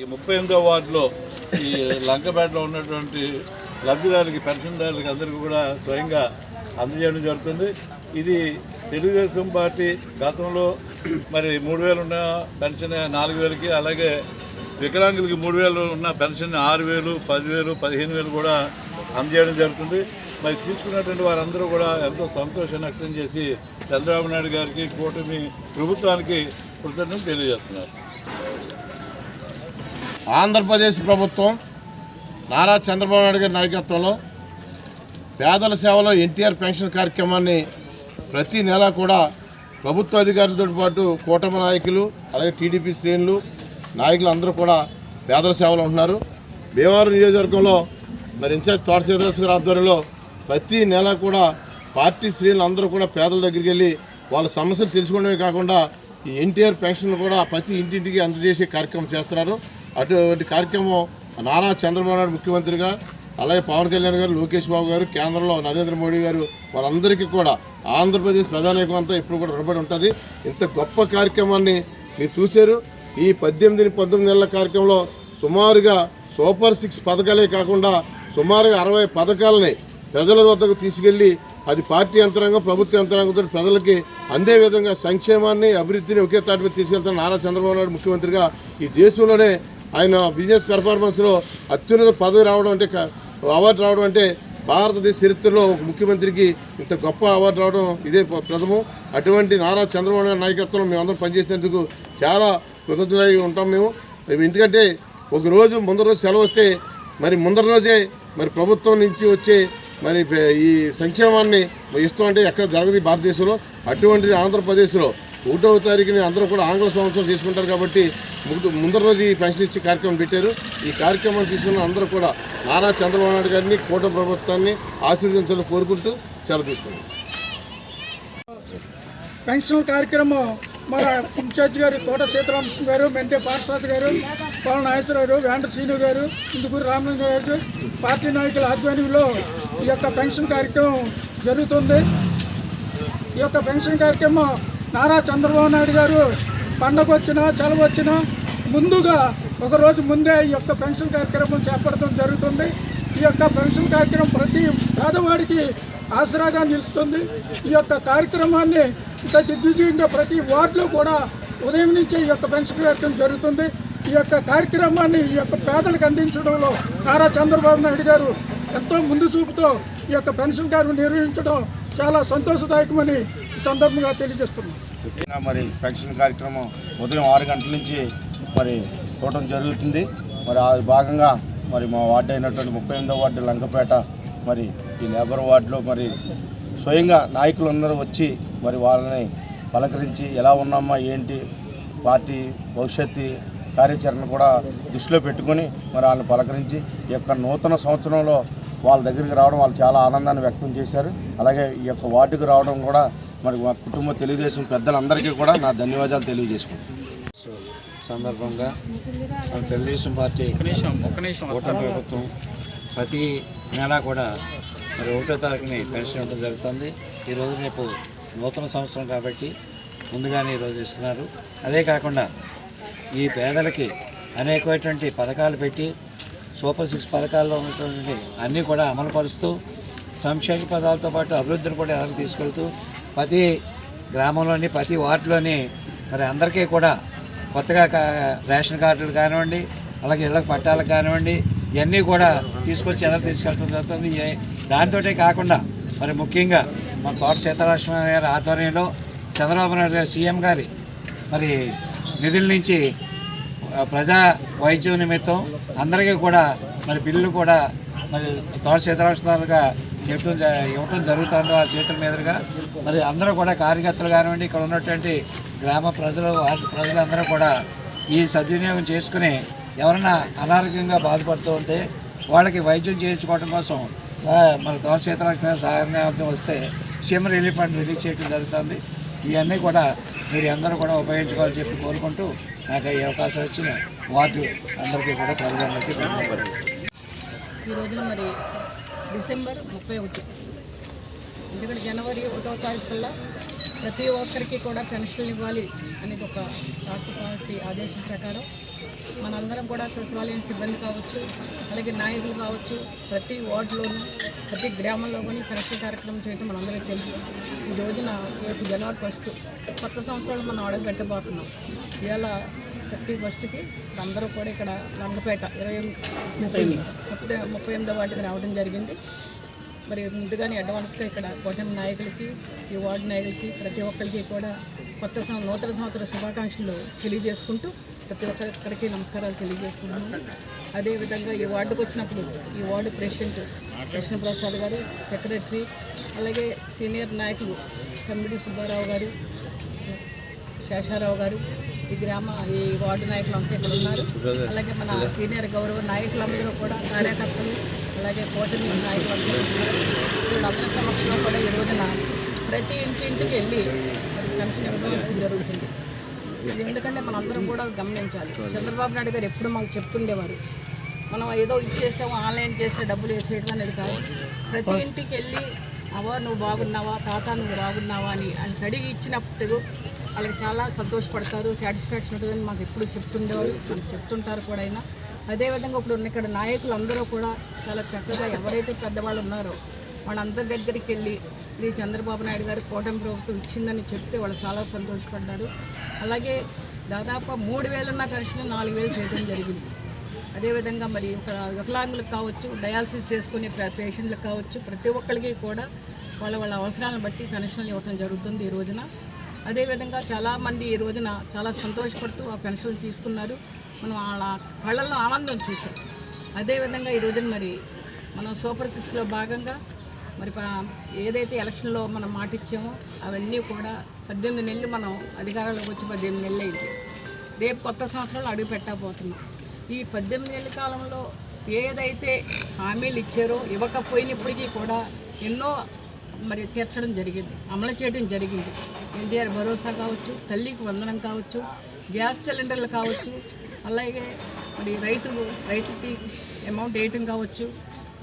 ఈ ముప్పై ఎనిమిదో వార్డులో ఈ లంకపేటలో ఉన్నటువంటి లబ్ధిదారులకి పెన్షన్దారులకి అందరికీ కూడా స్వయంగా అందజేయడం జరుగుతుంది. ఇది తెలుగుదేశం పార్టీ గతంలో మరి మూడు వేలు ఉన్న పెన్షన్ నాలుగు వేలకి అలాగే వికలాంగులకి మూడు వేలు ఉన్న పెన్షన్ ఆరు వేలు పదివేలు పదిహేను వేలు కూడా అందజేయడం జరుగుతుంది. మరి తీసుకున్నటువంటి వారందరూ కూడా ఎంతో సంతోషాన్ని వ్యక్తం చేసి చంద్రబాబు నాయుడు గారికి కూటమి ప్రభుత్వానికి కృతజ్ఞతలు తెలియజేస్తున్నారు. ఆంధ్రప్రదేశ్ ప్రభుత్వం నారా చంద్రబాబు నాయుడు గారి నాయకత్వంలో పేదల సేవలో ఎన్టీఆర్ పెన్షన్ కార్యక్రమాన్ని ప్రతి నెల కూడా ప్రభుత్వ అధికారులతో పాటు కూటమి నాయకులు అలాగే టీడీపీ శ్రేణులు నాయకులు అందరూ కూడా పేదల సేవలో ఉంటున్నారు. భీమవరం నియోజకవర్గంలో మరి ఇన్ఛార్జ్ తోట చంద్రశేఖర్ ఆధ్వర్యంలో ప్రతి నెల కూడా పార్టీ శ్రేణులు అందరూ కూడా పేదల దగ్గరికి వెళ్ళి వాళ్ళ సమస్యలు తెలుసుకోవడమే కాకుండా ఈ ఎన్టీఆర్ పెన్షన్ కూడా ప్రతి ఇంటింటికి అందజేసే కార్యక్రమం చేస్తున్నారు. అటువంటి కార్యక్రమం నారా చంద్రబాబు నాయుడు ముఖ్యమంత్రిగా అలాగే పవన్ కళ్యాణ్ గారు లోకేష్ బాబు గారు కేంద్రంలో నరేంద్ర మోడీ గారు వాళ్ళందరికీ కూడా ఆంధ్రప్రదేశ్ ప్రధానికం అంతా ఇప్పుడు కూడా రుణపడి ఉంటుంది. ఇంత గొప్ప కార్యక్రమాన్ని మీరు చూశారు. ఈ పద్దెనిమిది పంతొమ్మిది నెలల కార్యక్రమంలో సుమారుగా సూపర్ సిక్స్ పథకాలే కాకుండా సుమారుగా అరవై పథకాలని ప్రజల వద్దకు తీసుకెళ్ళి అది పార్టీ యంత్రాంగం ప్రభుత్వ యంత్రాంగంతో ప్రజలకి అందే విధంగా సంక్షేమాన్ని అభివృద్ధిని ఒకే తాటిపై మీద తీసుకెళ్తున్న నారా చంద్రబాబు నాయుడు ముఖ్యమంత్రిగా ఈ దేశంలోనే ఆయన బిజినెస్ పెర్ఫార్మెన్స్లో అత్యున్నత పదవి రావడం అంటే అవార్డు రావడం అంటే భారతదేశ చరిత్రలో ముఖ్యమంత్రికి ఇంత గొప్ప అవార్డు రావడం ఇదే ప్రథమం. అటువంటి నారా చంద్రబాబు నాయకత్వం నాయకత్వంలో మేమందరం పనిచేసినందుకు చాలా కృతజ్ఞతగా ఉంటాం మేము. ఎందుకంటే ఒకరోజు ముందర రోజు సెలవు వస్తే మరి ముందర రోజే మరి ప్రభుత్వం నుంచి వచ్చే మరి ఈ సంక్షేమాన్ని ఇస్తామంటే అంటే ఎక్కడ జరగదు భారతదేశంలో. అటువంటిది ఆంధ్రప్రదేశ్లో ఒకటవ తారీఖుని అందరూ కూడా ఆంగ్ల సంవత్సరం తీసుకుంటారు కాబట్టి ముందు ముందర రోజు ఈ పెన్షన్ ఇచ్చే కార్యక్రమం పెట్టారు. ఈ కార్యక్రమాన్ని తీసుకున్న అందరూ కూడా నారా చంద్రబాబు నాయుడు గారిని కూటమి ప్రభుత్వాన్ని ఆశీర్వదించాలని కోరుకుంటూ సెలవు తీసుకున్నాం. పెన్షన్ కార్యక్రమం మన ఇన్ఛార్జ్ గారు తోట సీతారామకృష్ణ గారు మెంటే పాఠశాత గారు పవన్ నాగేశ్వరరావు వేంట శ్రీను గారు ఇందుకూరు రామలింగ గారు పార్టీ నాయకుల ఆధ్వర్యంలో ఈ యొక్క పెన్షన్ కార్యక్రమం జరుగుతుంది. ఈ యొక్క పెన్షన్ కార్యక్రమం నారా చంద్రబాబు నాయుడు గారు పండగ వచ్చినా చలవ వచ్చినా ముందుగా ఒకరోజు ముందే ఈ యొక్క పెన్షన్ కార్యక్రమం చేపట్టడం జరుగుతుంది. ఈ యొక్క పెన్షన్ కార్యక్రమం ప్రతి పేదవాడికి ఆసరాగా నిలుస్తుంది. ఈ యొక్క కార్యక్రమాన్ని ఇంత దిగ్విజయంగా ప్రతి వార్డులో కూడా ఉదయం నుంచే ఈ యొక్క పెన్షన్ కార్యక్రమం జరుగుతుంది. ఈ యొక్క కార్యక్రమాన్ని ఈ యొక్క పేదలకు అందించడంలో నారా చంద్రబాబు నాయుడు గారు ఎంతో ముందు చూపుతో ఈ యొక్క పెన్షన్ కార్యక్రమం నిర్వహించడం చాలా సంతోషదాయకమని ఈ సందర్భంగా తెలియజేస్తున్నాం. ముఖ్యంగా మరి పెన్షన్ కార్యక్రమం ఉదయం ఆరు గంటల నుంచి మరి చూడటం జరుగుతుంది. మరి ఆ భాగంగా మరి మా వార్డు అయినటువంటి ముప్పై ఎనిమిదో వార్డు లంకపేట మరి ఈ లేబర్ వార్డులో మరి స్వయంగా నాయకులందరూ వచ్చి మరి వాళ్ళని పలకరించి ఎలా ఉన్నామా ఏంటి పార్టీ భవిష్యత్తు కార్యాచరణ కూడా దృష్టిలో పెట్టుకొని మరి వాళ్ళని పలకరించి ఈ యొక్క నూతన సంవత్సరంలో వాళ్ళ దగ్గరికి రావడం వాళ్ళు చాలా ఆనందాన్ని వ్యక్తం చేశారు. అలాగే ఈ యొక్క వార్డుకు రావడం కూడా మరి మా కుటుంబ తెలుగుదేశం పెద్దలందరికీ కూడా నా ధన్యవాదాలు తెలియజేసుకుంటాను సందర్భంగా మన తెలుగుదేశం పార్టీ కూటమి ప్రభుత్వం ప్రతి నెల కూడా మరి ఒకటో తారీఖుని పెన్షన్ ఇవ్వడం జరుగుతుంది. ఈరోజు రేపు నూతన సంవత్సరం కాబట్టి ముందుగానే ఈరోజు ఇస్తున్నారు. అదే కాకుండా ఈ పేదలకి అనేకమైనటువంటి పథకాలు పెట్టి సూపర్ సిక్స్ పథకాల్లో ఉన్నటువంటి అన్నీ కూడా అమలుపరుస్తూ సంక్షేమ పదాలతో పాటు అభివృద్ధిని కూడా ఎదరికి తీసుకెళ్తూ ప్రతి గ్రామంలోని ప్రతి వార్డులోని మరి అందరికీ కూడా కొత్తగా కా- రేషన్ కార్డులు కానివ్వండి అలాగే ఇళ్ళకి పట్టాలు కానివ్వండి ఇవన్నీ కూడా తీసుకొచ్చి ఎదురు తీసుకెళ్ళడం జరుగుతుంది. దాంతో కాకుండా మరి ముఖ్యంగా మన తోట సీతారామన్ గారి ఆధ్వర్యంలో చంద్రబాబు నాయుడు గారు సీఎం గారి మరి నిధుల నుంచి ప్రజా వైద్యం నిమిత్తం అందరికీ కూడా మరి బిల్లులు కూడా మరి తోట సీతారామగా చెప్పడం జ- ఇవ్వటం జరుగుతుంది. ఆ చేతుల మీదుగా మరి అందరూ కూడా కార్యకర్తలు కానివ్వండి ఇక్కడ ఉన్నటువంటి గ్రామ ప్రజలు ప్రజలందరూ కూడా ఈ సద్వినియోగం చేసుకుని ఎవరైనా అనారోగ్యంగా బాధపడుతూ ఉంటే వాళ్ళకి వైద్యం చేయించుకోవడం కోసం మన తోట సీతారామ సహాయం వస్తే సిమ్ రిలీఫ్ ఫండ్ రిలీజ్ చేయడం జరుగుతుంది. ఇవన్నీ కూడా మీరు అందరూ కూడా ఉపయోగించుకోవాలని చెప్పి కోరుకుంటూ నాకు ఈ అవకాశం ఇచ్చిన వార్డు అందరికీ కూడా ప్రజలందరికీ ధన్యవాదాలు. ఈ రోజున మరి డిసెంబర్ ముప్పై ఒకటి ఎందుకంటే జనవరి ఒకటో తారీఖుల్లో ప్రతి ఒక్కరికి కూడా పెన్షన్లు ఇవ్వాలి అనేది ఒక రాష్ట్ర పార్టీ ఆదేశం ప్రకారం మనందరం కూడా సచివాలయం సిబ్బంది కావచ్చు అలాగే నాయకులు కావచ్చు ప్రతి వార్డులోనూ ప్రతి గ్రామంలో కానీ పెన్షన్ కార్యక్రమం చేయడం మనందరికీ తెలుసు. ఈ రోజున రేపు జనవరి ఫస్ట్ కొత్త సంవత్సరాలు మనం అడుగు పెట్టబోతున్నాం ఇవాళ థర్టీ ఫస్ట్కి అందరూ కూడా ఇక్కడ లంగపేట ఇరవై ముప్పై ముప్పై ముప్పై ఎనిమిదో వాటికి రావడం జరిగింది. మరి ముందుగానే అడ్వాన్స్గా ఇక్కడ కూటమి నాయకులకి ఈ వార్డు నాయకులకి ప్రతి ఒక్కరికి కూడా కొత్త నూతన సంవత్సర శుభాకాంక్షలు తెలియజేసుకుంటూ ప్రతి ఒక్కరికి నమస్కారాలు తెలియజేసుకుంటున్నాను. అదేవిధంగా ఈ వార్డుకు వచ్చినప్పుడు ఈ వార్డు ప్రెసిడెంట్ కృష్ణప్రసాద్ గారు సెక్రటరీ అలాగే సీనియర్ నాయకులు తమ్మిడి సుబ్బారావు గారు శేషారావు గారు ఈ గ్రామ ఈ వార్డు నాయకులు అంతా ఇక్కడ ఉన్నారు. అలాగే మన సీనియర్ గౌరవ నాయకులందరూ కూడా కార్యకర్తలు అలాగే కూటమి నాయకులు వీళ్ళందరి సమక్షంలో కూడా ఈ రోజున ప్రతి ఇంటి ఇంటికి వెళ్ళి మరి జరుగుతుంది. ఇది ఎందుకంటే మనందరం కూడా గమనించాలి. చంద్రబాబు నాయుడు గారు ఎప్పుడు మాకు చెప్తుండేవారు మనం ఏదో ఇచ్చేసాము ఆన్లైన్ చేసే డబ్బులు వేసేయడం అనేది కాదు. ప్రతి ఇంటికి వెళ్ళి అవ్వ నువ్వు బాగున్నావా? తాత నువ్వు బాగున్నావా? అని అని అడిగి ఇచ్చినప్పుడు వాళ్ళకి చాలా సంతోషపడతారు సాటిస్ఫాక్షన్ ఉంటుందని మాకు ఎప్పుడు చెప్తుండేవారు. మనకు చెప్తుంటారు కూడా అయినా. అదేవిధంగా ఇప్పుడు ఉన్న ఇక్కడ నాయకులు అందరూ కూడా చాలా చక్కగా ఎవరైతే పెద్దవాళ్ళు ఉన్నారో వాళ్ళందరి దగ్గరికి వెళ్ళి ఇది చంద్రబాబు నాయుడు గారు కూటమి ప్రభుత్వం ఇచ్చిందని చెప్తే వాళ్ళు చాలా సంతోషపడ్డారు. అలాగే దాదాపు మూడు వేలున్న పెన్షన్ నాలుగు వేలు చేయడం జరిగింది. అదేవిధంగా మరి ఒక వికలాంగులకు కావచ్చు డయాలసిస్ చేసుకునే ప్ర- పేషెంట్లకు కావచ్చు ప్రతి ఒక్కరికి కూడా వాళ్ళ వాళ్ళ అవసరాలను బట్టి పెన్షన్లు ఇవ్వడం జరుగుతుంది ఈ రోజున. అదేవిధంగా చాలామంది ఈ రోజున చాలా సంతోషపడుతూ ఆ పెన్షన్లు తీసుకున్నారు. మనం వాళ్ళ కళ్ళల్లో ఆనందం చూసాం. అదేవిధంగా ఈ రోజున మరి మనం సూపర్ సిక్స్లో భాగంగా మరి ఏదైతే ఎలక్షన్లో మనం మాటిచ్చామో అవన్నీ కూడా పద్దెనిమిది నెలలు మనం అధికారంలోకి వచ్చి పద్దెనిమిది నెలలు అయింది. రేపు కొత్త సంవత్సరంలో అడుగు పెట్టబోతున్నాం ఈ పద్దెనిమిది నెలల కాలంలో ఏదైతే హామీలు ఇచ్చారో ఇవ్వకపోయినప్పటికీ కూడా ఎన్నో మరి తీర్చడం జరిగింది. అమలు చేయడం జరిగింది. ఎన్టీఆర్ భరోసా కావచ్చు తల్లికి వందనం కావచ్చు గ్యాస్ సిలిండర్లు కావచ్చు అలాగే మరి రైతులు రైతుకి అమౌంట్ వేయటం కావచ్చు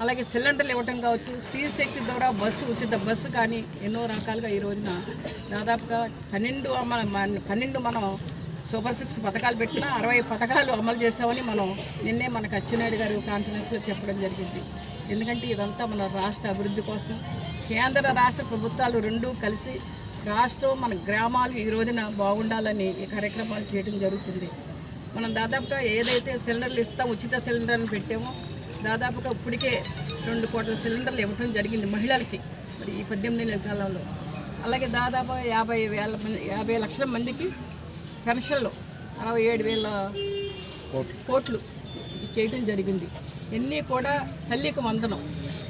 అలాగే సిలిండర్లు ఇవ్వటం కావచ్చు స్త్రీ శక్తి ద్వారా బస్సు ఉచిత బస్సు కానీ ఎన్నో రకాలుగా ఈ రోజున దాదాపుగా పన్నెండు మన- పన్నెండు మనం సూపర్ సిక్స్ పథకాలు పెట్టినా అరవై పథకాలు అమలు చేసామని మనం నిన్నే మనకు అచ్చెన్నాయుడు గారు కాన్ఫరెన్స్లో చెప్పడం జరిగింది. ఎందుకంటే ఇదంతా మన రాష్ట్ర అభివృద్ధి కోసం కేంద్ర రాష్ట్ర ప్రభుత్వాలు రెండూ కలిసి రాష్ట్రం మన గ్రామాలు ఈ రోజున బాగుండాలని ఈ కార్యక్రమాలు చేయడం జరుగుతుంది. మనం దాదాపుగా ఏదైతే సిలిండర్లు ఇస్తాం ఉచిత సిలిండర్ని పెట్టామో దాదాపుగా ఇప్పటికే రెండు కోట్ల సిలిండర్లు ఇవ్వడం జరిగింది మహిళలకి మరి ఈ పద్దెనిమిది నెలల కాలంలో. అలాగే దాదాపు యాభై వేల మంది యాభై లక్షల మందికి పెన్షన్లు అరవై ఏడు వేల కోట్లు. చేయడం జరిగింది. ఇన్ని కూడా తల్లికి వందనం.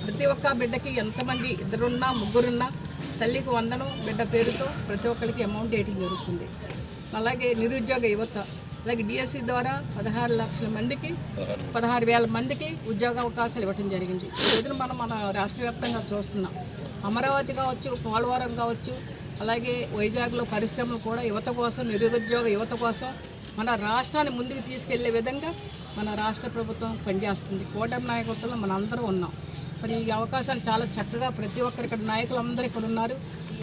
ప్రతి ఒక్క బిడ్డకి ఎంతమంది ఇద్దరున్నా ముగ్గురున్నా తల్లికి వందనం బిడ్డ పేరుతో ప్రతి ఒక్కరికి అమౌంట్ వేయటం జరుగుతుంది. అలాగే నిరుద్యోగ యువత అలాగే డిఎస్సి ద్వారా పదహారు లక్షల మందికి పదహారు. వేల మందికి ఉద్యోగ అవకాశాలు ఇవ్వటం జరిగింది. ఈ రోజున మనం మన రాష్ట్ర వ్యాప్తంగా చూస్తున్నాం. అమరావతి కావచ్చు పోలవరం కావచ్చు అలాగే వైజాగ్లో పరిశ్రమలు కూడా యువత కోసం నిరుద్యోగ యువత కోసం మన రాష్ట్రాన్ని ముందుకు తీసుకెళ్ళే విధంగా మన రాష్ట్ర ప్రభుత్వం పనిచేస్తుంది. కూటమి నాయకత్వంలో మన అందరం ఉన్నాం. మరి ఈ అవకాశాలు చాలా చక్కగా ప్రతి ఒక్కరు ఇక్కడ నాయకులు అందరూ ఇక్కడ ఉన్నారు.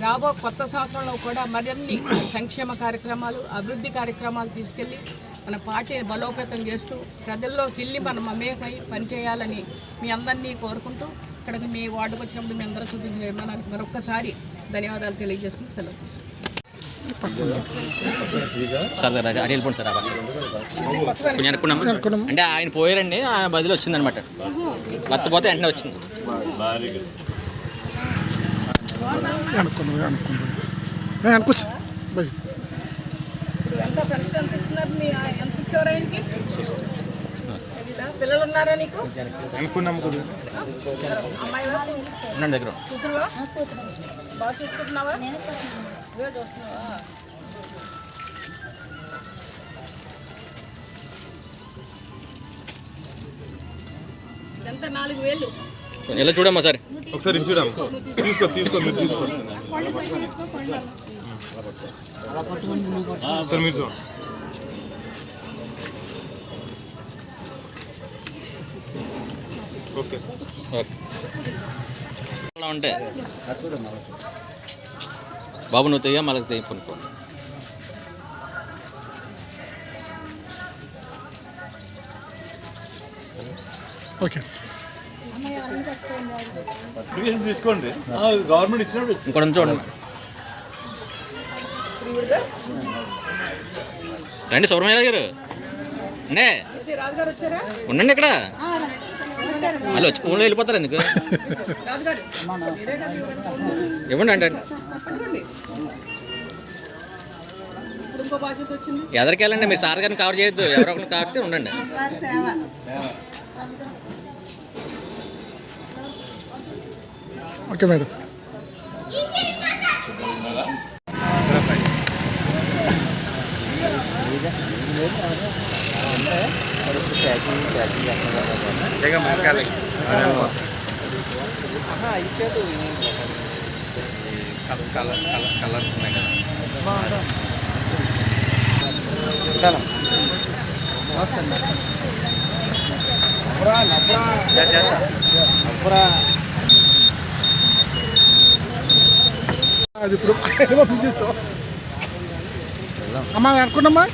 రాబో కొత్త సంవత్సరంలో కూడా మరిన్ని సంక్షేమ కార్యక్రమాలు అభివృద్ధి కార్యక్రమాలు తీసుకెళ్ళి మన పార్టీని బలోపేతం చేస్తూ ప్రజల్లోకి వెళ్ళి మనం మమేకమై పనిచేయాలని మీ అందరినీ కోరుకుంటూ ఇక్కడికి మీ వార్డుకు వచ్చినప్పుడు మీ అందరూ చూపించిన నిర్మాణానికి మరొక్కసారి ధన్యవాదాలు తెలియజేసుకుని సెలవు తీసుకుంటాం. సార్ సార్ అటు వెళ్ళిపోండి సార్ అబ్బా కొంచెం అనుకున్నాం అంటే ఆయన పోయారండి ఆ బదిలీ వచ్చిందనమాట భర్త పోతే వెంటనే వచ్చింది. భారీగా అనుకున్నాం అనుకున్నాం అనుకోవచ్చు ఎంత మీ ఎంత ఆయనకి? పిల్లలు ఉన్నారా నీకు? అమ్మాయి ఉండండి దగ్గర. కూతురువా? బాగా చూసుకుంటున్నావా? ఇవే చూస్తున్నావా? ఎంత? నాలుగు వేలు. ఎలా చూడమ్మా సార్? ఒకసారి చూడమ్మా. తీసుకో తీసుకో మీరు తీసుకో ఉంటే బాబు నువ్వు తెయ్యా మళ్ళీ తెయ్యి కొనుక్కోండి ఓకే. తీసుకోండి? గవర్నమెంట్ ఇచ్చినప్పుడు ఇంకొంచెం చూడండి. రండి సుబ్రహ్మణ్య గారు. అండే ఉండండి ఇక్కడ మళ్ళీ వచ్చి ఫోన్లో వెళ్ళిపోతారు ఎందుకు? ఇవ్వండి అంటే. ఎదరికి వెళ్ళండి మీరు సార్ గారిని కవర్ చేయొద్దు. ఎవరో ఒకరిని కాబట్టి ఉండండి. Okay madam. కలర్స్ ఉన్నాయి కదా అది ఇప్పుడు పంపించేసాం అమ్మా అనుకున్నామ్మా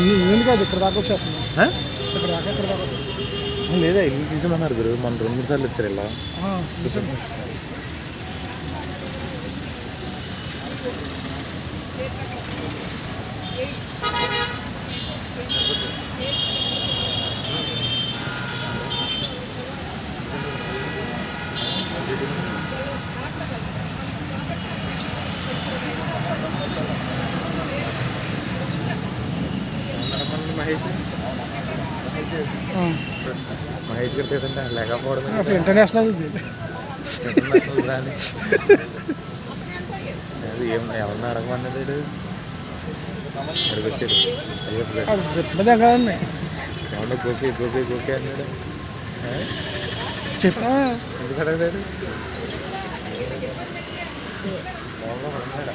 ఇల్లు కాదు? ఇక్కడ దాకా వచ్చేస్తుంది. ఇక్కడ దాకా ఇక్కడ దాకా లేదా ఇల్లు తీసేమన్నారు గురు మన రెండు మూడు సార్లు వచ్చారు ఇలా. చూసాను. మహేష్ గారి పేదంటే లేకపోవడం అసలు ఇంటర్నేషనల్ ఇది. ఇంటర్నేషనల్ రాని అది ఏం ఎవరిని అడగమన్నది వీడు? అడిగొచ్చాడు. అయ్యో కదండి ఎవడో గోపి గోపి గోపి అన్నాడు. ఆ? చెప్పా. ఎందుకు అడగలేదు? లోపల ఉన్నాడు.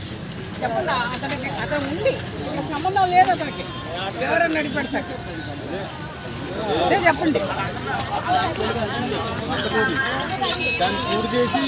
చెప్పండి అతనికి అతను ఉంది. సంబంధం లేదు అతనికి. ఎవరన్నా నడిపెడతాడు అదే చెప్పండి. దాన్ని పూర్తి చేసి